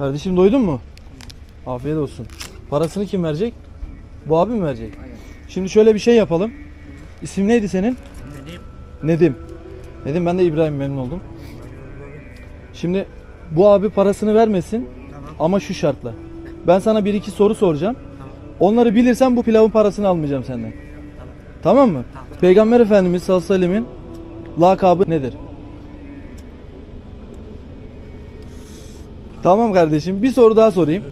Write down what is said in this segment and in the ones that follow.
Kardeşim doydun mu? Afiyet olsun. Parasını kim verecek? Bu abi mi verecek? Aynen. Şimdi şöyle bir şey yapalım. İsim neydi senin? Dedim. Nedim. Nedim ben de İbrahim memnun oldum. Şimdi bu abi parasını vermesin Tamam. ama şu şartla. Ben sana bir iki soru soracağım. Tamam. Onları bilirsen bu pilavın parasını almayacağım senden. Tamam. Tamam mı? Tamam. Peygamber Efendimiz sallallahu aleyhi ve sellemin lakabı nedir? Tamam kardeşim bir soru daha sorayım.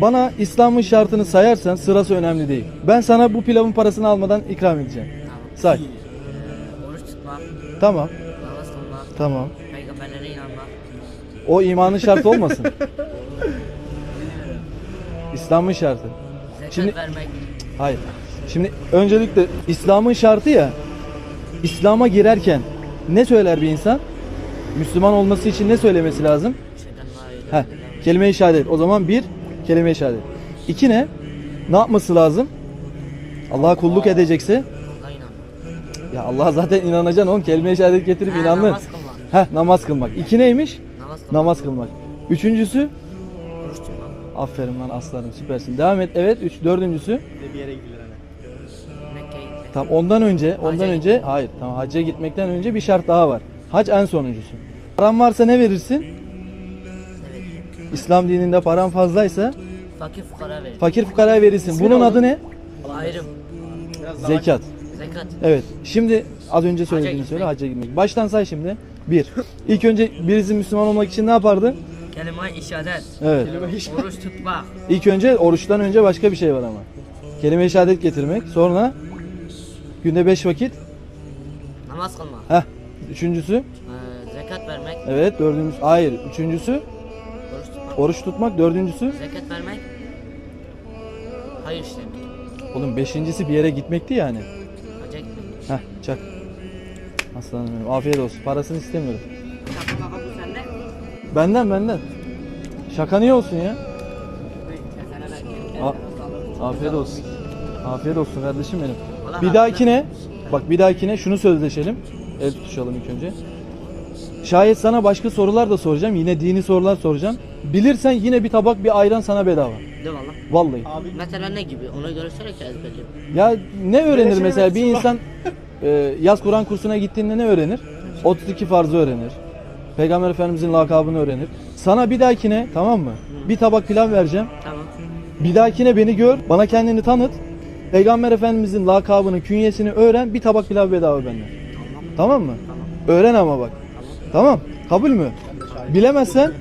Bana İslam'ın şartını sayarsan sırası önemli değil. Ben sana bu pilavın parasını almadan ikram edeceğim. Tamam. Say. Oruç tutmak, Tamam. namaz kılmak, Tamam. peygamberlere inanmak, O imanın şartı olmasın. İslam'ın şartı. zekat Şimdi- vermek, Hayır. Şimdi öncelikle İslam'ın şartı ya. İslam'a girerken ne söyler bir insan? Müslüman olması için ne söylemesi lazım? Heh, kelime-i şehadet. O zaman bir, kelime-i şehadet. İki ne? Ne yapması lazım? Allah'a kulluk edecekse, ya Allah'a zaten inanacaksın oğlum. Kelime-i şehadet getirip Ha, inandın. namaz kılmak. Heh, namaz kılmak. İki neymiş? Namaz kılmak, Namaz kılmak. Üçüncüsü, aferin lan aslanım süpersin. Devam et. Evet, üç, dördüncüsü. Mekke'ye gitmek. Tam ondan önce, ondan Hacca önce gitmek. hayır. Tamam hacca gitmekten önce bir şart daha var. Hac en sonuncusu. Paran varsa ne verirsin? İslam dininde paran fazlaysa Fakir fukara verir. fakir fukaraya verirsin. Bunun adı ne? Ayrım, Zekat. zekat, Evet. Şimdi az önce söylediğini gitmek. söyle hacca gitmek. Baştan say şimdi. Bir. İlk önce birisi Müslüman olmak için ne yapardı? kelime-i işaret, Evet. oruç tutmak, İlk önce oruçtan önce başka bir şey var ama. Kelime-i şehadet getirmek. Sonra günde beş vakit. namaz kılmak, Heh. Üçüncüsü. ee, zekat vermek, Evet. Dördüncüsü. Hayır. Üçüncüsü. Oruç tutmak. Dördüncüsü. zekat vermek, hayır işlemek, Oğlum beşincisi bir yere gitmekti yani. hacca gitmek. Heh çak. Aslanım benim. Afiyet olsun. Parasını istemiyorum. Şaka maka bu sende. Benden benden. Şaka niye olsun ya? A- afiyet olsun. Afiyet olsun kardeşim benim. Bir dahakine bak bir dahakine şunu sözleşelim. El tutuşalım ilk önce. Şayet sana başka sorular da soracağım. Yine dini sorular soracağım. Bilirsen yine bir tabak bir ayran sana bedava. De valla. Vallahi. Mesela ne gibi? Ona göre söyle ki ezberleyeyim. Ya ne öğrenir şey mesela bir versin bak. insan e, yaz Kur'an kursuna gittiğinde ne öğrenir? 32 farzı öğrenir. Peygamber Efendimizin lakabını öğrenir. Sana bir dahakine tamam mı? Bir tabak pilav vereceğim. Tamam. Bir dahakine beni gör. Bana kendini tanıt. Peygamber Efendimizin lakabını, künyesini öğren. Bir tabak pilav bedava benden. Tamam. Tamam mı? Tamam. Öğren ama bak. Tamam. Kabul mü? Bilemezsen